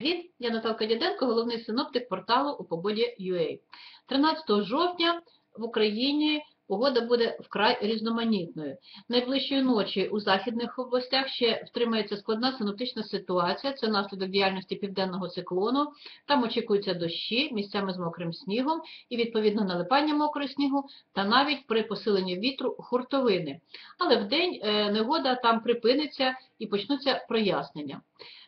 Привіт, я Наталка Діденко, головний синоптик порталу у погоді.ua. 13 жовтня в Україні погода буде вкрай різноманітною. Найближчої ночі у західних областях ще втримається складна синоптична ситуація. Це наслідок діяльності південного циклону. Там очікуються дощі місцями з мокрим снігом і відповідно налипання мокрого снігу, та навіть при посиленні вітру хуртовини. Але вдень е, негода там припиниться і почнуться прояснення.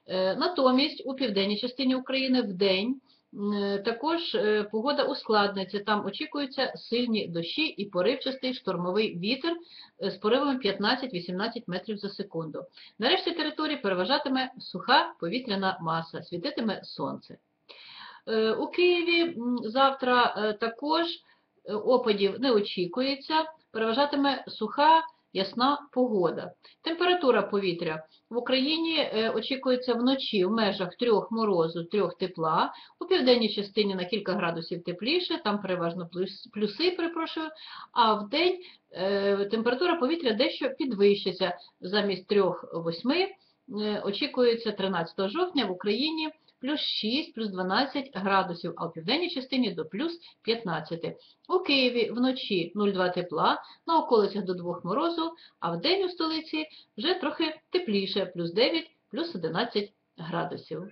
Е, Натомість у південній частині України вдень е, також е, погода ускладниться. Там очікуються сильні дощі і поривчастий штормовий вітер е, з поривами 15-18 метрів за секунду. Нарешті території переважатиме суха повітряна маса, світитиме сонце. Е, У Києві завтра е, також е, опадів не очікується, переважатиме суха ясна погода. Температура повітря в Україні е, очікується вночі в межах 3 морозу, 3 тепла, у південній частині на кілька градусів тепліше, там переважно плюси, перепрошую, а в день е, температура повітря дещо підвищиться. Замість 3-8 очікується 13 жовтня в Україні плюс 6, плюс 12 градусів, а у південній частині до плюс 15. У Києві вночі 0,2 тепла, на околицях до 2 морозу, а в день у столиці вже трохи тепліше, плюс 9, плюс 11 градусів.